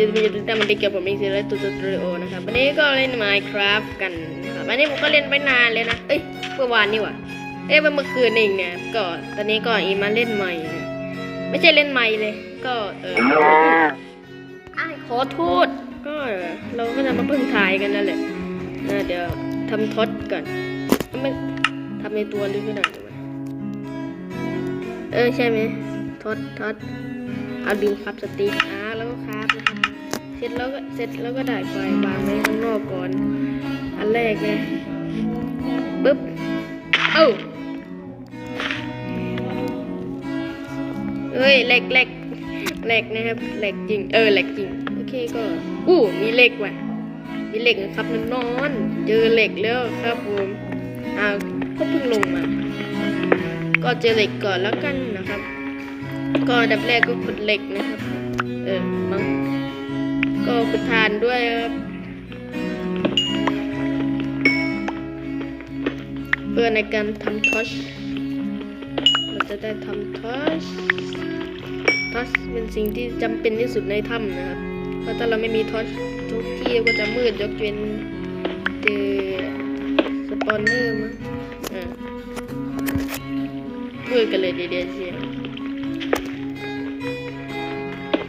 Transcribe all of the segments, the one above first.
ดีดีดีแต่มันดีเกี่ยวกับผมเองสิและตัวสตูดิโอนะครับวันนี้ก็เล่น Minecraft กันนะครับวันนี้ผมก็เล่นไปนานเลยนะเอ้ยเมื่อวานนี่ว่าเอ้ยเมื่อคืนเองเนี่ยก็ตอนนี้ก็อีมาเล่นใหม่นะไม่ใช่เล่นใหม่เลย ก็เอออ้ขอโทษก็เราก็จะมาเพิ่งถ่ายกันนั่นแหละนะเดี๋ยวทำทดก่อนไม่ทำในตัวลึกขนาดไหนเออใช่ไหมทดทดเอาดิวครับสติ๊ก เสร็จแล้วก็เสร็จแล้วก็ได้ไฟวางไว้ข้างนอกก่อน อันแรกนะปึ๊บเอ้าเอ้ยเหล็กเหล็กเหล็กนะครับเหล็กจริง เออเหล็กจริงโอเคก็อู้มีเหล็กว่ะ มีเหล็กนะครับนนอนเจอเหล็กแล้วครับผมอ้าวก็เพิ่งลงมา ก็เจอเหล็กก่อนแล้วกันนะครับ ก็ดับแรกก็ขุดเหล็กนะครับ เออมั้ง ก็ขุดทานด้วยครับเพื่อในการทำทอชเราจะได้ทำทอชทอชเป็นสิ่งที่จำเป็นที่สุดในถ้ำนะครับ เพราะถ้าเราไม่มีทอชทุกที่ก็จะมืดยกเว้นเจอสปอนเนอร์มั้งอ่ามืดกันเลยทีเดียวเชียว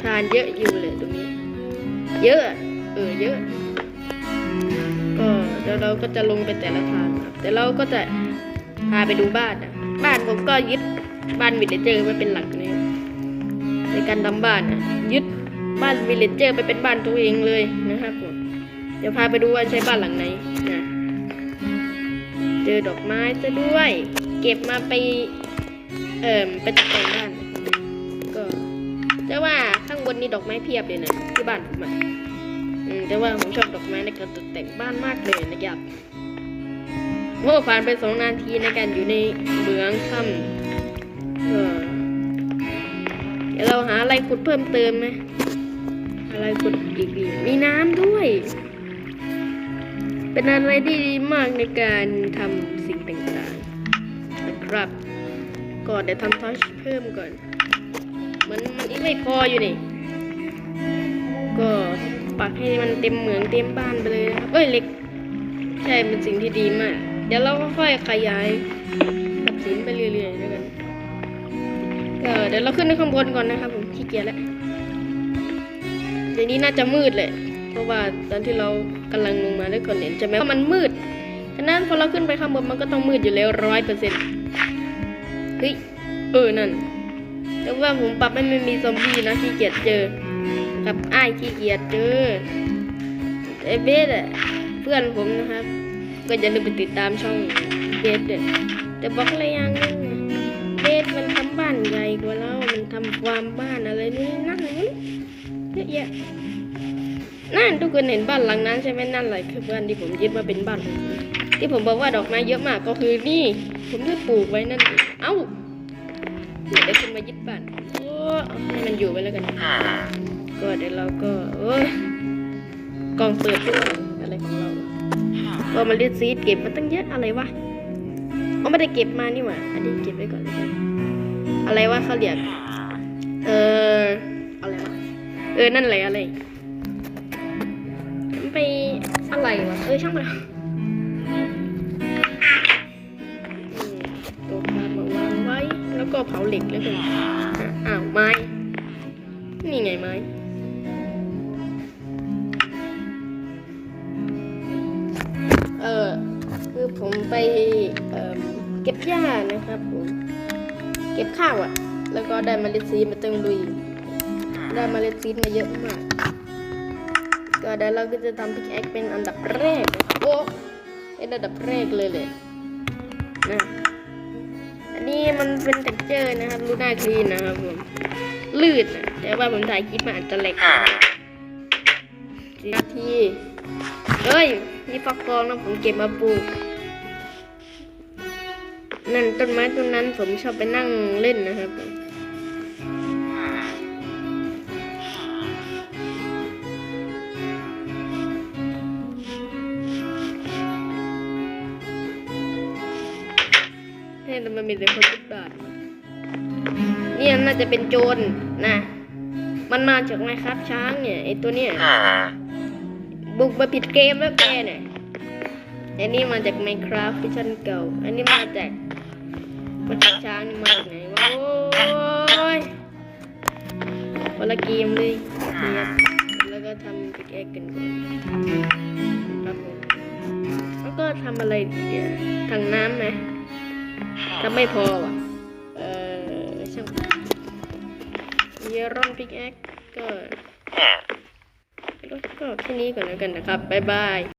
ทานเยอะอยู่เลยตรงนี้ เยอะ เออเยอะ ก็เดี๋ยวเราก็จะลงไปแต่ละทางครับแต่เราก็จะพาไปดูบ้านนะบ้านผมก็ยึดบ้านวิลเลเจอร์ไว้เป็นหลักเนี่ยในการทำบ้านนะยึดบ้านวิลเลเจอร์ไปเป็นบ้านตัวเองเลยนะครับผมเดี๋ยวพาไปดูว่าใช้บ้านหลังไหนนะเจอดอกไม้ซะด้วย เก็บมาไป เอ่มไปตกแต่งบ้าน ก็แต่ว่า ข้างบนนี่ดอกไม้เพียบเลยนะที่บ้านผมอะแต่ว่าผมชอบดอกไม้ในการตกแต่งบ้านมากเลยนะครับโอ้ผ่านไปสองนาทีในการอยู่ในเมืองถ้ำเดี๋ยวเราหาอะไรขุดเพิ่มเติมไหมอะไรขุดอีกมีน้ำด้วย เป็นอะไรที่ดีมากในการทำสิ่งต่างๆนะครับก่อนเดี๋ยวทำทัชเพิ่มก่อน เหมันมันอีกไม่พออยู่นี่ ก็ปักให้มันเต็มเหมืองเต็มบ้านไปเลยนะครับเอ้ยเล็ก ใช่เป็นสิ่งที่ดีมาก เดี๋ยวเราค่อยขยายทรัพย์สินไปเรื่อยๆแล้วยกันก็เดี๋ยวเราขึ้นไปข้างบนก่อนนะครับผมขี้เกียจแล้วเดี๋ยวนี้น่าจะมืดเลย เพราะว่าตอนที่เรากำลังลงมาด้วยก่อนเห็นใช่ไหมว่ามันมืดฉะนั้นพอเราขึ้นไปข้างบนมันก็ต้องมืดอยู่แล้วร้อยเปอร์เซ็นต์เฮ้ยเออนั่นแต่ว่าผมปรับให้มันมีซอมบี้นะขี้เกียจเจอ กับไอ้ขี้เกียจเจอไอเบสอะเพื่อนผมนะครับ ก็อย่าลืมไปติดตามช่องเบสเด็ดแต่บอกอะไรอย่างนึงเบสมันทำบ้านใหญ่กว่าเรามันทำความบ้านอะไรนี่นั่นนี่เยอะแยะนั่นทุกคนเห็นบ้านหลังนั้นใช่ไหมนั่นแหละคือบ้านที่ผมยึดมาเป็นบ้านผมที่ผมบอกว่าดอกไม้เยอะมากก็คือนี่ ผมได้ปลูกไว้นั่นเอ้าเดี๋ยวขึ้นมายึดบ้าน ให้มันอยู่ไปแล้วกัน ก็เดี๋ยวเราก็เอ้ยกล่องเปิดด้วยอะไรของเราก็มาเรียกซีดเก็บมาตั้งเยอะอะไรวะเอาไม่ได้เก็บมานี่หว่า อันนี้เก็บไว้ก่อนเลยอะไรวะเขาเรียก เอออะไรวะ เออ นั่นอะไรอะไรมันไปอะไรวะ เออช่างมันอืมตัวพามาวางไว้ แล้วก็เผาเหล็กแล้วกัน อ้าวไม้ นี่ไงไม้เออคือผมไปเเก็บหญ้านะครับผมเก็บข้าวอะ่ะ แล้วก็ได้เมล็ดซีดมาเต็มลุยได้เมล็ดซีดมาเยอะมาก ก็เดี๋ยวเราก็จะทำพิกแอคเป็นอันดับแรกโอ้เป็นอันดับแรกเลยเลยนะ นนี้มันเป็นเท็กเจอร์นะครับลูน่าคลีนนะครับผมลื่นนะแต่ว่าผมถ่ายคลิปมาอาจจะแหลกสี่นาทีเอ้ยนี่ฟักทองนะผมเก็บมาปลูก นั่นต้นไม้ต้นนั้นผมชอบไปนั่งเล่นนะครับผม เฮ้ยแต่มันมีแต่คนติดบาทเนี่ยน่าจะเป็นโจรนะ มันมาจากไมครับช้างเนี่ยไอตัวเนี่ยบุกมาผิดเกมแล้วแกเนี่ยอันนี้มาจาก Minecraft ที่ฉันเก่า อันนี้มาจากมาจากช้างนี่มาจากไหนวะโอ้ยคนละเกมเลยเนี่ยแล้วก็ทำปิกแอคกันก่อนครับผมแล้วก็ทำอะไรดีอะถังน้ำไหม ถ้าไม่พอว่ะ เออช่างเยรอนพิกแอคก็ก็แค่นี้ก่อนแล้วกันนะครับ บ๊ายบาย